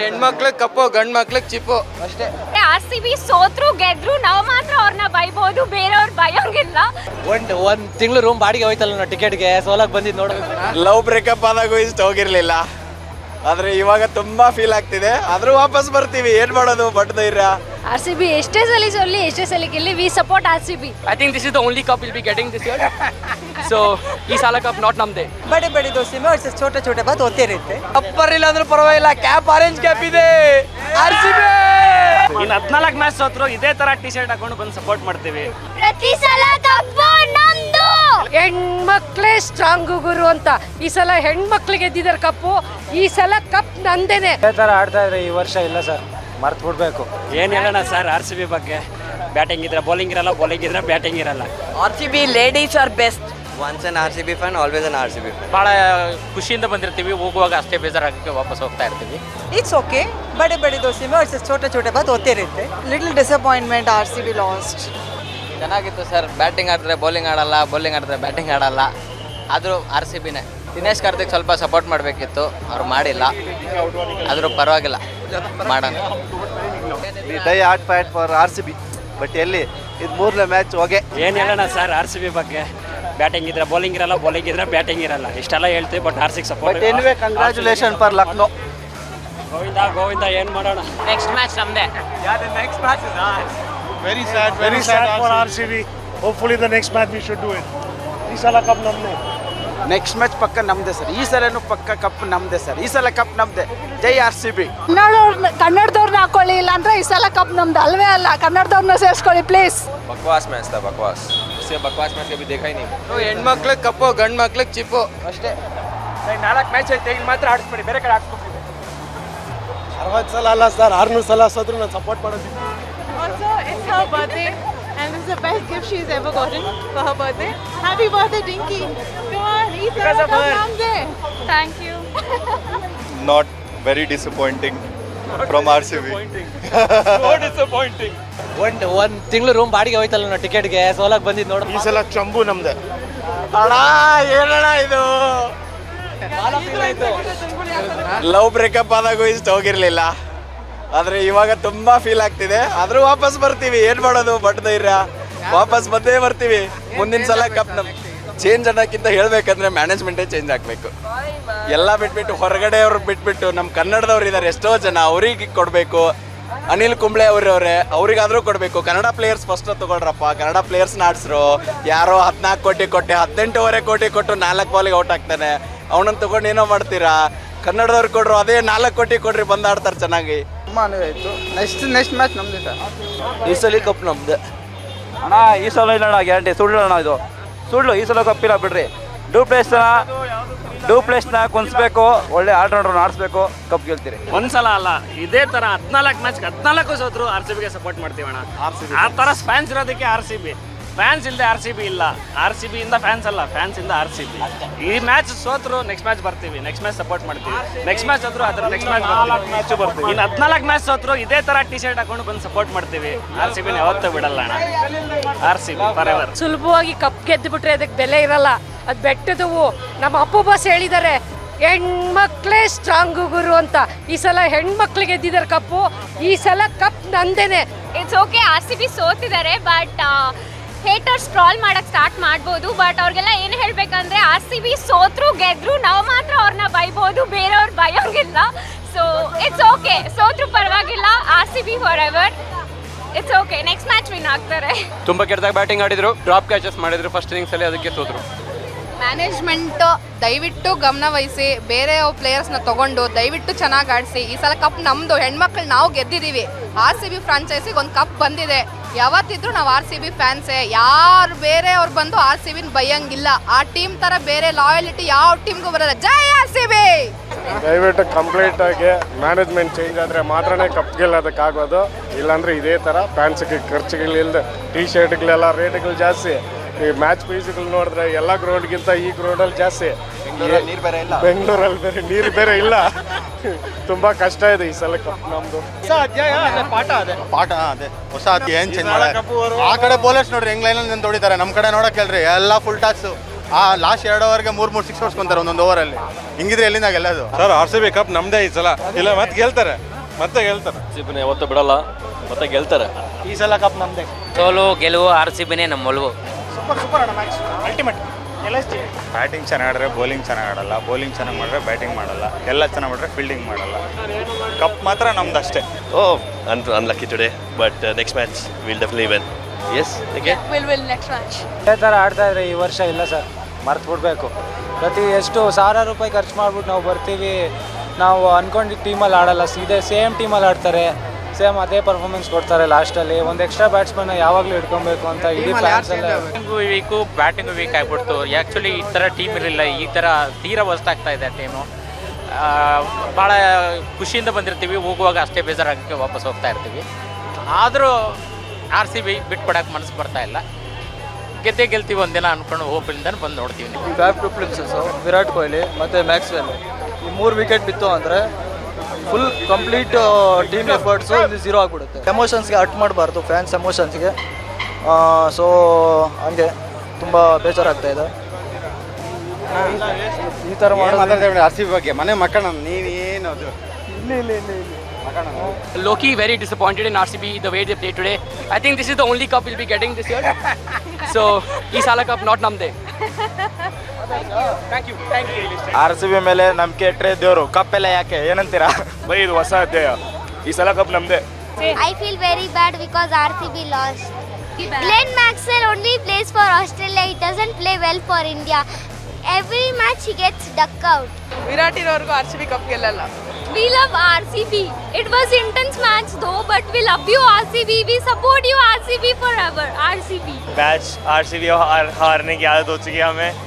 ಹೆಣ್ಮಕ್ಳಿಗೆ ಕಪ್ಪು ಗಂಡ್ ಮಕ್ಳಿಗೆ ಚಿಪ್ಪು. ಅಷ್ಟೇ. ಆರ್ ಸಿ ಬಿ ಸೋತ್ರು ಗೆದ್ರು ನಾವು ಮಾತ್ರ ಅವ್ರನ್ನ ಬೈಬಹುದು ಬೇರೆಯವ್ರು ಬೈಯೋಂಗಿಲ್ಲ. ಒಂದ್ ಒಂದ್ ತಿಂಗಳು ರೂಮ್ ಬಾಡಿಗೆ ಹೋಯ್ತಲ್ಲ ನಾವು ಟಿಕೆಟ್ಗೆ ಸೋಲಕ್ ಬಂದಿದ್ ನೋಡ್ಬೇಕು ಲವ್ ಬ್ರೇಕಪ್ ಆದಾಗ ಇಷ್ಟ ಹೋಗಿರ್ಲಿಲ್ಲ. ಆದ್ರೆ ಇವಾಗ ತುಂಬಾ ಫೀಲ್ ಆಗ್ತಿದೆ. ಆದ್ರೂ ವಾಪಸ್ ಬರ್ತೀವಿ. ಏನ್ ಮಾಡೋದು? ಬಟ್ ಧೈರ್ಯ. ಆರ್ ಸಿ ಬಿ ಎಷ್ಟೇ ಸಲ ಸೋಲಿ ಎಷ್ಟೇ ಸಲ ಗೆಲ್ಲಿ we support R C B I think this is the only cup will be getting this year so ಈ ಸಾಲ ಕಪ್ ನಾಟ್ ನಮ್ದೆ. ಬಡಿ ಬಡಿ ದೋಸ್ತಿ ಮೇ ವರ್ಸಸ್ ಛೋಟೆ ಛೋಟೆ ಬಾತ್ ಹೋಗ್ತೇ ಇರುತ್ತೆ ಅಪ್ಪರ್ ಇಲ್ಲ ಅಂದ್ರೆ ಪರವಾಗಿಲ್ಲ ಕ್ಯಾಪ್ ಆರೆಂಜ್ ಕ್ಯಾಪ್ ಇದೆ. ಆರ್ ಸಿ ಬಿ ಇನ್ನು ಹದಿನಾಲ್ಕು ಮ್ಯಾಚ್ ಸೋತ್ರು ಇದೇ ತರ ಟಿ ಶರ್ಟ್ ಹಾಕೊಂಡು ಬಂದು ಸಪೋರ್ಟ್ ಮಾಡ್ತೀವಿ. ಪ್ರತಿ ಸಲ ಕಪ್ಪು ನಮ್ದು ಹೆಣ್ಮಕ್ಳೇ ಸ್ಟ್ರಾಂಗ್ ಗುರು ಅಂತ. ಈ ಸಲ ಹೆಣ್ಮಕ್ಳಿಗೆ ಗೆದ್ದಿದ್ದಾರೆ ಕಪ್ಪು ಈ ಸಲ ಕಪ್ ನಂದೇನೆ. ಇದೇ ತರ ಆಡ್ತಾ ಇದ್ರೆ ಈ ವರ್ಷ ಇಲ್ಲ ಸರ್. ಮರ್ತು ಬಿಡಬೇಕು. ಏನು ಹೇಳೋಣ ಸರ್ ಆರ್ ಸಿ ಬಿ ಬಗ್ಗೆ? ಬ್ಯಾಟಿಂಗ್ ಇದ್ರೆ ಬೌಲಿಂಗ್ ಇರಲ್ಲ ಬೌಲಿಂಗ್ ಇದ್ರೆ ಬ್ಯಾಟಿಂಗ್ ಇರಲ್ಲ. R C B ladies are best ones an R C B fan always an R C B ಭಾಳ ಖುಷಿಯಿಂದ ಬಂದಿರ್ತೀವಿ ಹೋಗುವಾಗ ಅಷ್ಟೇ ಬೇಜಾರಾಗಕ್ಕೆ ವಾಪಸ್ ಹೋಗ್ತಾ ಇರ್ತೀವಿ. ಇಟ್ಸ್ ಓಕೆ ಬಡೆ ಬಡಿ ದೋಸೆ ಮೇಲೆ ಛೋಟೆ ಛೋಟೆ ಬಾತ್ ಓದ್ತಾ ಇರುತ್ತೆ little disappointment R C B last ಚೆನ್ನಾಗಿತ್ತು ಸರ್ ಬ್ಯಾಟಿಂಗ್ ಆಡಿದ್ರೆ ಬೌಲಿಂಗ್ ಆಡಲ್ಲ ಬೌಲಿಂಗ್ ಆಡಿದ್ರೆ ಬ್ಯಾಟಿಂಗ್ ಆಡಲ್ಲ. ಆದರೂ ಆರ್ ಸಿ ಬಿನೇ ದಿನೇಶ್ ಕಾರ್ತಿಕ್ ಸ್ವಲ್ಪ ಸಪೋರ್ಟ್ ಮಾಡಬೇಕಿತ್ತು ಅವ್ರು ಮಾಡಿಲ್ಲ. ಆದರೂ ಪರವಾಗಿಲ್ಲ. ಮಾಡೋಣ. Die at fight for R C B but ಎಲ್ಲಿ? ಇದು ಮೂರನೇ ಮ್ಯಾಚ್ ಹೋಗೆ. ಏನು ಹೇಳೋಣ ಸರ್ ಆರ್ ಸಿ ಬಿ ಬಗ್ಗೆ? ಬ್ಯಾಟಿಂಗ್ ಇದ್ರೆ ಬೌಲಿಂಗ್ ಇರಲ್ಲ ಬೌಲಿಂಗ್ ಇದ್ರೆ ಬ್ಯಾಟಿಂಗ್ ಇರಲ್ಲ. ಇಷ್ಟೆಲ್ಲ ಹೇಳ್ತೀವಿ ಬಟ್ ಆರ್ ಸಿಗೆ support but anyway congratulation for Lucknow Govinda Govinda ಏನು ಮಾಡೋಣ? ನೆಕ್ಸ್ಟ್ ಮ್ಯಾಚ್ ನಮ್ದೇ. Very sad for R C B hopefully the next match we should do it ಈ ಸಲ ಕಪ್ ನಮ್ದು. ನೆಕ್ಸ್ಟ್ ಮ್ಯಾಚ್ ಪಕ್ಕ ನಮ್ದೇ ಸರ್ ಈ ಸಲನು ಪಕ್ಕ ಕಪ್ ನಮ್ದೇ ಸರ್ ಈ ಸಲ ಕಪ್ ನಮ್ದೇ. ಜೈ ಆರ್ ಸಿ ಬಿ ಕನ್ನಡದವ್ರನ್ನ ಹಾಕೊಳ್ಳಿ ಇಲ್ಲ ಅಂದ್ರೆ ಈ ಸಲ ಕಪ್ ನಮ್ದು ಅಲ್ವೇ ಅಲ್ಲ. ಕನ್ನಡದವ್ರನ್ನ ಸೇರಿಸ್ಕೊಳ್ಳಿ ಪ್ಲೀಸ್ ಬಕ್ವಾಸ್ ಮ್ಯಾಚ್ ಬಕ್ವಾಸ್? ಸೇ ಬಕ್ವಾಸ್ ಮ್ಯಾಚ್ ಕಬಿ ದೇಖಾಯ್ ನೀವು. ಹೆಣ್ಮಕ್ಳಿಗೆ ಕಪ್ಪು ಗಂಡು ಮಕ್ಳಿಗೆ ಚಿಪ್ಪು ಅಷ್ಟೇ. ನಾಲ್ಕು ಮ್ಯಾಚ್ ಐತೆ ಇಲ್ಲಿ ಮಾತ್ರ ಆಡಿಸ್ಬೇಡಿ. ಬೇರೆ ಕಡೆ ಆಡಿಸ್ಬೇಕು ಅರವತ್ತು ಸಲ ಅಲ್ಲ ಸರ್ ಆರ್ನೂರು ಸಲ ಸೋದ್ರು ನಾನು ಸಪೋರ್ಟ್ ಮಾಡೋದು the best gift she's ever gotten for her birthday. Happy birthday, Dinky! Come on, eat Because of her. Thank you not very disappointing from R C B ಒಂದ್ ಒಂದ್ ತಿಂಗಳು ರೂಮ್ ಬಾಡಿಗೆ ಹೋಯ್ತಲ್ಲ ನಾವು ಟಿಕೆಟ್ಗೆ ಸೋಲಾಕ್ ಬಂದಿದ್ದು ಈ ನೋಡ್ಬೇಕು ಸಲ ಚಂಬು ನಮ್ದೆ. ಅಣ್ಣ ಏನಣ್ಣ ಇದು? ಲವ್ ಬ್ರೇಕಪ್ ಆದಾಗೂ ಇಷ್ಟು ಹೋಗಿರ್ಲಿಲ್ಲ. ಆದ್ರೆ ಇವಾಗ ತುಂಬಾ ಫೀಲ್ ಆಗ್ತಿದೆ. ಆದ್ರೂ ವಾಪಸ್ ಬರ್ತೀವಿ. ಏನ್ ಮಾಡೋದು? ಬಟ್ ಧೈರ್ಯ. ವಾಪಸ್ ಬಂದೇ ಬರ್ತೀವಿ. ಮುಂದಿನ ಸಲ ಕಪ್ ನಮ್ ಚೇಂಜ್ ಅನ್ನೋಕ್ಕಿಂತ ಹೇಳ್ಬೇಕಂದ್ರೆ ಮ್ಯಾನೇಜ್ಮೆಂಟೇ ಚೇಂಜ್ ಆಗ್ಬೇಕು. ಎಲ್ಲ ಬಿಟ್ಬಿಟ್ಟು ಹೊರಗಡೆ ಅವ್ರು ಬಿಟ್ಬಿಟ್ಟು ನಮ್ಮ ಕನ್ನಡದವ್ರು ಇದ್ದಾರೆ ಎಷ್ಟೋ ಜನ. ಅವ್ರಿಗೆ ಕೊಡಬೇಕು. ಅನಿಲ್ ಕುಂಬ್ಳೆ ಅವರವ್ರೆ, ಅವ್ರಿಗಾದ್ರೂ ಕೊಡಬೇಕು. ಕನ್ನಡ ಪ್ಲೇಯರ್ಸ್ ಫಸ್ಟ್ ತಗೊಳ್ರಪ್ಪ. ಕನ್ನಡ ಪ್ಲೇಯರ್ಸ್ನ ಆಡ್ಸ್ರು ಯಾರೋ ಹದಿನಾಲ್ಕು ಕೋಟಿ ಕೊಟ್ಟೆ, ಹದಿನೆಂಟೂವರೆ ಕೋಟಿ ಕೊಟ್ಟು ನಾಲ್ಕು ಬಾಲಿಗೆ ಔಟ್ ಆಗ್ತಾನೆ. ಅವನನ್ನು ತಗೊಂಡು ಏನೋ ಮಾಡ್ತೀರಾ? ಕನ್ನಡದವ್ರು ಕೊಡ್ರು ಅದೇ ನಾಲ್ಕು ಕೋಟಿ ಕೊಡ್ರಿ ಬಂದಾಡ್ತಾರೆ ಚೆನ್ನಾಗಿ. ತುಂಬಾ ಅನುಭವ ಆಯಿತು ನೆಕ್ಸ್ಟ್ ನೆಕ್ಸ್ಟ್ ಮ್ಯಾಚ್ ನಮ್ದು ಸರ್ ಈ ಸಲ ಕಪ್ ನಮ್ದು. ಅಣ್ಣ ಈ ಸಲ ಇಲ್ಲ ಅಣ್ಣ ಗ್ಯಾರಂಟಿ ಸುಳ್ಳು ಅಣ್ಣ ಇದು. ಸುಳ್ಳು ಈ ಸಲ ಕಪ್ಪಿಲ್ಲ ಬಿಡ್ರಿ. ಡೂಪ್ಲೇಸ್ನ ಡೂಪ್ಲೇಸ್ನ ಕುಣಿಸ್ಬೇಕು. ಒಳ್ಳೆ ಆಲ್ರೌಂಡರ್ ಆಡಿಸ್ಬೇಕು. ಕಪ್ ಗೆಲ್ತೀರಿ. ಒಂದ್ಸಲ ಅಲ್ಲ ಇದೇ ತರ ಹದಿನಾಲ್ಕು ಮ್ಯಾಚ್ ಹದಿನಾಲ್ಕು ಸೋತ್ರು ಆರ್ ಸಿ ಬಿಗೆ ಸಪೋರ್ಟ್ ಮಾಡ್ತೀವಿ ಅಣ್ಣ ಆ ತರ ಫ್ಯಾನ್ಸ್ ಇರೋದಕ್ಕೆ ಆರ್ ಸಿ ಬಿ ಫ್ಯಾನ್ಸ್ ಇಲ್ಲದೆ ಆರ್ ಸಿ ಬಿ ಇಲ್ಲ. ಆರ್ ಸಿ ಬಿ ಇಂದ ಫ್ಯಾನ್ಸ್ ಅಲ್ಲ ಫ್ಯಾನ್ಸ್ ಇಂದ ಆರ್ ಸಿ ಬಿ ಈ ಮ್ಯಾಚ್ ಸೋತ್ರು ನೆಕ್ಸ್ಟ್ ಮ್ಯಾಚ್ ಬರ್ತೀವಿ. ನೆಕ್ಸ್ಟ್ ಮ್ಯಾಚ್ ಸಪೋರ್ಟ್ ಮಾಡ್ತೀವಿ. ನೆಕ್ಸ್ಟ್ ಮ್ಯಾಚ್ ಹೋದ್ರು ಅದ್ರ ನೆಕ್ಸ್ಟ್ ಮ್ಯಾಚ್ ಮ್ಯಾಚ್ ಬರ್ತೀವಿ. ಇನ್ನು ಹದಿನಾಲ್ಕು ಮ್ಯಾಚ್ ಸೋತ್ರು ಇದೇ ತರ ಟಿ ಶರ್ಟ್ ಹಾಕೊಂಡು ಬಂದು ಸಪೋರ್ಟ್ ಮಾಡ್ತೀವಿ. ಆರ್ ಸಿ ಬಿನ ಯಾವತ್ತೂ ಬಿಡಲ್ಲ ಅಣ್ಣ. R C B forever ಸುಲಭವಾಗಿ ಕಪ್ ಗೆದ್ದು ಬಿಟ್ರೆ ಅದಕ್ಕೆ ಬೆಲೆ ಇರಲ್ಲ. ಅದು ಬೆಟ್ಟದವು ನಮ್ಮ ಅಪ್ಪು ಬಾಸ್ ಹೇಳಿದ್ದಾರೆ ಹೆಣ್ಮಕ್ಳೇ ಸ್ಟ್ರಾಂಗ್ ಗುರು ಅಂತ. ಈ ಸಲ ಹೆಣ್ಮಕ್ಳಿಗೆ ಗೆದ್ದಿದ್ದಾರೆ ಕಪ್ಪು. ಈ ಸಲ cup ನಂದೇನೆ. It's okay R C B ಸೋತಿದ್ದಾರೆ but hater Stroll ಮಾಡಕ್ ಸ್ಟಾರ್ಟ್ ಮಾಡ್ಬೋದು ಬಟ್ ಅವ್ರಿಗೆಲ್ಲ ಏನು ಹೇಳ್ಬೇಕಂದ್ರೆ ಆರ್ ಸಿ ಬಿ ಸೋತ್ರು ಗೆದ್ರು ನಾವು ಮಾತ್ರ ಅವ್ರನ್ನ ಬೈಬೋದು ಬೇರೆಯವ್ರು ಬೈಯೋಂಗಿಲ್ಲ. ಸೊ ಇಟ್ಸ್ ಓಕೆ ಸೋತ್ರು ಪರವಾಗಿಲ್ಲ R C B forever it's okay next match win ಆಗ್ತಾರೆ. ತುಂಬ ಕೆಟ್ಟದಾಗ ಬ್ಯಾಟಿಂಗ್ ಆಡಿದ್ರು ಡ್ರಾಪ್ ಕ್ಯಾಚಸ್ ಮಾಡಿದ್ರು ಫಸ್ಟ್ ಇನಿಂಗ್ಸ್ ಅಲ್ಲಿ ಅದಕ್ಕೆ ಸೋತ್ರು. ಮ್ಯಾನೇಜ್ಮೆಂಟ್ ದಯವಿಟ್ಟು ಗಮನ ವಹಿಸಿ ಬೇರೆ ಪ್ಲೇಯರ್ಸ್ನ ತಗೊಂಡು ದಯವಿಟ್ಟು ಚೆನ್ನಾಗಿ ಆಡಿಸಿ. ಈ ಸಲ ಕಪ್ ನಮ್ಮದು ಹೆಣ್ಮಕ್ಳು ನಾವು ಗೆದ್ದಿದ್ದೀವಿ ಆರ್ ಸಿ ಬಿ ಫ್ರಾಂಚೈಸಿಗೆ ಒಂದು ಕಪ್ ಬಂದಿದೆ. ಯಾವತ್ತಿದ್ರು ನಾವು ಆರ್ ಸಿ ಬಿ ಫ್ಯಾನ್ಸೇ. ಯಾರು ಬೇರೆ ಅವ್ರು ಬಂದು ಆರ್ ಸಿ ಬಿನ ಬೈಯಂಗಿಲ್ಲ ಆ ಟೀಮ್ ಥರ ಬೇರೆ ಲಾಯಲಿಟಿ ಯಾವ ಟೀಮ್ಗೂ ಬರಲ್ಲ. ಜೈ ಆರ್ ಸಿ ಬಿ! ದಯವಿಟ್ಟು ಕಂಪ್ಲೀಟ್ ಆಗಿ ಮ್ಯಾನೇಜ್ಮೆಂಟ್ ಚೇಂಜ್ ಆದರೆ ಮಾತ್ರನೇ ಕಪ್ ಗೆಲ್ಲೋದಕ್ಕಾಗೋದು ಇಲ್ಲಾಂದ್ರೆ ಇದೇ ಥರ ಫ್ಯಾನ್ಸ್ಗೆ ಖರ್ಚುಗಳಿಲ್ಲದೆ ಟಿ ಶರ್ಟ್ಗಳೆಲ್ಲ ರೇಟ್ಗಳು ಜಾಸ್ತಿ. ಈ ಮ್ಯಾಚ್ ಫೀಸ್ಗಳು ನೋಡಿದ್ರೆ ಎಲ್ಲ ಗ್ರೌಂಡ್ಗಿಂತ ಈ ಗ್ರೌಂಡಲ್ಲಿ ಜಾಸ್ತಿ. ನೀರು ಬೇರೆ ಇಲ್ಲ. ಬೆಂಗಳೂರಲ್ಲಿ ಬೇರೆ ನೀರು ಬೇರೆ ಇಲ್ಲ. ತುಂಬಾ ಕಷ್ಟ ಇದೆ ಈ ಸಲ ಕಪ್ ನಮ್ದು. ಪಾಠ ಅದೇ. ಹೊಸ ಅಧ್ಯಾಯ ಏನ್ ಚೇಂಜ್ ಆ ಕಡೆ ಬೌಲರ್ಸ್ ನೋಡ್ರಿ ಹೆಂಗ್ ಲೈನ್ ನಿಂತ ಹೊಡಿತಾರೆ. ನಮ್ ಕಡೆ ನೋಡಕ್ ಹೇಳ್ರಿ ಎಲ್ಲ ಫುಲ್ ಟಾಕ್ಸ್ ಆ ಲಾಸ್ಟ್ ಎರಡು ಅವರ್ಗೆ ಮೂರ್ ಮೂರ್ ಸಿಕ್ಸ್ ಹೊಡ್ಸ್ಕೊಂತಾರೆ ಒಂದೊಂದು ಓವರ್ ಅಲ್ಲಿ. ಹಿಂಗಿದ್ರೆ ಎಲ್ಲಿಂದ ಗೆಲ್ಲೋದು sir R C B cup ನಮ್ದೇ ಈ ಸಲ. ಇಲ್ಲ ಮತ್ತೆ ಗೆಲ್ತಾರೆ. ಮತ್ತೆ ಗೆಲ್ತಾರೆ. ಸಿಬಿನ ಯಾವತ್ತೂ ಬಿಡಲ್ಲ ಮತ್ತೆ ಗೆಲ್ತಾರೆ. ಈ ಸಲ ಕಪ್ ನಮ್ದೇ. ಸೋಲು ಗೆಲುವು ಆರ್ ಸಿ ಬಿನೇ ನಮ್ಮ ಒಲವು ಬ್ಯಾಟಿಂಗ್ ಚೆನ್ನಾಗಿ ಆಡಿದ್ರೆ ಬೌಲಿಂಗ್ ಚೆನ್ನಾಗಿ ಆಡಲ್ಲ ಬೌಲಿಂಗ್ ಚೆನ್ನಾಗಿ ಮಾಡಿದ್ರೆ ಬ್ಯಾಟಿಂಗ್ ಮಾಡಲ್ಲ ಎಲ್ಲ ಚೆನ್ನಾಗಿ ಮಾಡಿದ್ರೆ ಫೀಲ್ಡಿಂಗ್ ಮಾಡಲ್ಲ. ಕಪ್ ಮಾತ್ರ ನಮ್ದು ಅಷ್ಟೇ. ಓ un unlucky today but next match will definitely win yes okay ಇದೇ ಥರ ಆಡ್ತಾ ಇದ್ರೆ ಈ ವರ್ಷ ಇಲ್ಲ ಸರ್ ಮರ್ತು ಬಿಡಬೇಕು. ಪ್ರತಿ ಎಷ್ಟು ಸಾವಿರ ರೂಪಾಯಿ ಖರ್ಚು ಮಾಡ್ಬಿಟ್ಟು ನಾವು ಬರ್ತೀವಿ ನಾವು ಅನ್ಕೊಂಡಿದ್ದ ಟೀಮಲ್ಲಿ ಆಡಲ್ಲ ಇದೇ ಸೇಮ್ ಟೀಮಲ್ಲಿ ಆಡ್ತಾರೆ. ಸೇಮ್ ಅದೇ ಪರ್ಫಾರ್ಮೆನ್ಸ್ ಕೊಡ್ತಾರೆ ಲಾಸ್ಟಲ್ಲಿ ಒಂದು ಎಕ್ಸ್ಟ್ರಾ ಬ್ಯಾಟ್ಸ್ಮನ್ ಯಾವಾಗಲೂ ಇಟ್ಕೊಬೇಕು ಅಂತ ಇಡೀ ಫ್ಯಾನ್ಸ್ ಎಲ್ಲ ವೀಕು ಬ್ಯಾಟಿಂಗ್ ವೀಕ್ ಆಗ್ಬಿಡ್ತು. ಆ್ಯಕ್ಚುಲಿ ಈ ಥರ ಟೀಮ್ ಇರಲಿಲ್ಲ. ಈ ಥರ ತೀರಾ ವಸ್ತಾಗ್ತಾ ಆಗ್ತಾ ಇದೆ ಟೀಮು ಭಾಳ ಖುಷಿಯಿಂದ ಬಂದಿರ್ತೀವಿ. ಹೋಗುವಾಗ ಅಷ್ಟೇ ಬೇಜಾರಾಗಕ್ಕೆ ವಾಪಸ್ ಹೋಗ್ತಾ ಇರ್ತೀವಿ. ಆದರೂ ಆರ್ ಸಿ ಬಿ ಬಿಟ್ಕೊಡೋಕೆ ಮನಸ್ಸು ಬರ್ತಾ ಇಲ್ಲ. ಗೆದ್ದೇ ಗೆಲ್ತೀವಿ ಒಂದಿನ ಅಂದ್ಕೊಂಡು ಹೋಪಿಂದ ಬಂದು ನೋಡ್ತೀವಿ back to princesses Virat Kohli ಮತ್ತು ಮ್ಯಾಕ್ಸ್ವೆಲ್ ಈ ಮೂರು ವಿಕೆಟ್ ಬಿತ್ತು ಅಂದರೆ ಫುಲ್ ಕಂಪ್ಲೀಟ್ ಟೀಮ್ ಎಫರ್ಟ್ಸು ಇಲ್ಲಿ ಝೀರೋ ಆಗಿಬಿಡುತ್ತೆ ಎಮೋಷನ್ಸ್ಗೆ ಅಟ್ ಮಾಡಬಾರ್ದು ಫ್ಯಾನ್ಸ್ ಎಮೋಷನ್ಸ್ಗೆ ಸೊ ಹಂಗೆ ತುಂಬ ಬೇಜಾರಾಗ್ತಾ ಇದೆ ಈ ಥರ ಮಾಡೋದು ಆರ್ ಸಿ ಬಿ ಬಗ್ಗೆ ಮನೆ ಮಕ್ಕಳ ನೀವೇನು ಅದು Loki very disappointed in RCB the way they played today. I think this is the only cup we'll be getting this year. so, ಈ ಸಾಲ cup not ನಮ್ದೇ thank you thank you R C B ಮೇಲೆ ನಂಬಿಕೆ ಇಟ್ಟರೆ ದೇವರು cup ಎಲ್ಲ ಯಾಕೆ ಏನಂತೀರಾ ಬೈ ಇದು ಹೊಸ ಅಧ್ಯಾಯ ಈ ಸಲ ಕಪ್ ನಮ್ದೇ I feel very bad because RCB lost. Glenn Maxwell only plays for Australia. He doesn't play well for India. Every match he gets duck out. Virat ಇರೋರ್ಗು R C B cup ಗೆಲ್ಲಲ್ಲ We love RCB. It was intense match though, but we love you RCB. We support you RCB forever. RCB. Match R C B हार हारने की आदत हो चुकी है हमें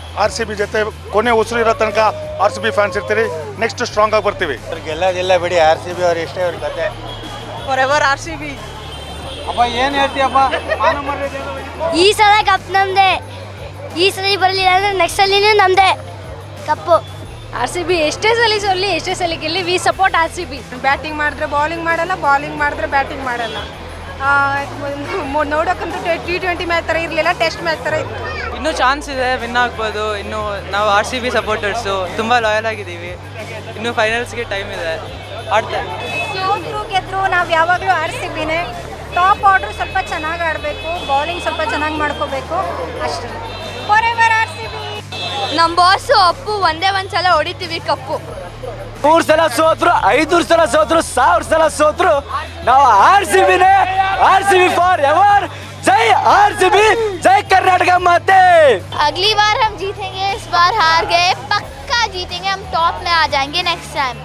R C B ಜೊತೆ ಕೊನೆ ಉಸಿರು ಇರೋ ತನಕ ಆರ್ ಸಿ ಬಿ ಫ್ಯಾನ್ಸ್ ಇರ್ತೀರಿ. ನೆಕ್ಸ್ಟ್ ಸ್ಟ್ರಾಂಗ್ ಆಗಿ ಬರ್ತೀವಿ. ಗೆಲ್ಲೋದಿಲ್ಲ ಬಿಡಿ ಆರ್ ಸಿ ಬಿ ಅವ್ರು ಎಷ್ಟೇ ಅವ್ರ ಕತೆ. Forever R C B ಅಪ್ಪ? ಏನು ಹೇಳ್ತೀಯಪ್ಪ ಈ ಸಲ ಕಪ್ ನಮ್ದೆ. ಈ ಸಲ ಬರಲಿಲ್ಲ ಅಂದ್ರೆ ನೆಕ್ಸ್ಟ್ ಸಲಿನೂ ನಮ್ದೆ. ಕಪ್ಪು ಆರ್ ಸಿ ಬಿ ಎಷ್ಟೇ ಸಲ ಸೊಲ್ಲಿ ಎಷ್ಟೇ ಸಲ ಗೆಲ್ಲಿ we support R C B batting ಮಾಡಿದ್ರೆ ಬೌಲಿಂಗ್ ಮಾಡಲ್ಲ ಬೌಲಿಂಗ್ ಮಾಡಿದ್ರೆ ಬ್ಯಾಟಿಂಗ್ ಮಾಡಲ್ಲ. ನೋಡೋಕ್ಕಂತೂ ಟಿ ಟ್ವೆಂಟಿ ಮ್ಯಾಚ್ ಥರ ಇರಲಿಲ್ಲ ಟೆಸ್ಟ್ ಮ್ಯಾಚ್ ಥರ ಇತ್ತು. ಇನ್ನೂ ಚಾನ್ಸ್ ಇದೆ ವಿನ್ ಆಗ್ಬೋದು. ಇನ್ನು ನಾವು ಆರ್ ಸಿ ಬಿ ಸಪೋರ್ಟರ್ಸು ತುಂಬ ಲಾಯಲ್ ಆಗಿದ್ದೀವಿ. ಇನ್ನು ಫೈನಲ್ಸ್ಗೆ ಟೈಮ್ ಇದೆ. ಆಡ್ತಾ ಸೋತ್ರು ಗೆದ್ರು ನಾವು ಯಾವಾಗಲೂ ಆರ್ ಸಿ ಬಿನೇ ಟಾಪ್ ಆರ್ಡರ್ ಸ್ವಲ್ಪ ಚೆನ್ನಾಗಿ ಆಡಬೇಕು ಬೌಲಿಂಗ್ ಸ್ವಲ್ಪ ಚೆನ್ನಾಗಿ ಮಾಡ್ಕೋಬೇಕು. ಅಷ್ಟೇ. Forever R C B ನಮ್ಮ ಬಾಸು ಅಪ್ಪು ಒಂದೇ ಒಂದು ಸಲ ಹೊಡಿತೀವಿ ಕಪ್ಪು. ಮೂರು ಸಲ ಸೋತ್ರು ಐನೂರು ಸಲ ಸೋತ್ರು ಸಾವಿರ ಸಲ ಸೋತ್ರು ನಾವು R C ಬಿನೇ R C B forever ಜೈ ಆರ್ ಸಿ ಬಿ ಜೈ ಕರ್ನಾಟಕ ಮಾತೆ अगली बार हम जीतेंगे इस बार हार गए पक्का जीतेंगे हम टॉप में आ जाएंगे नेक्स्ट टाइम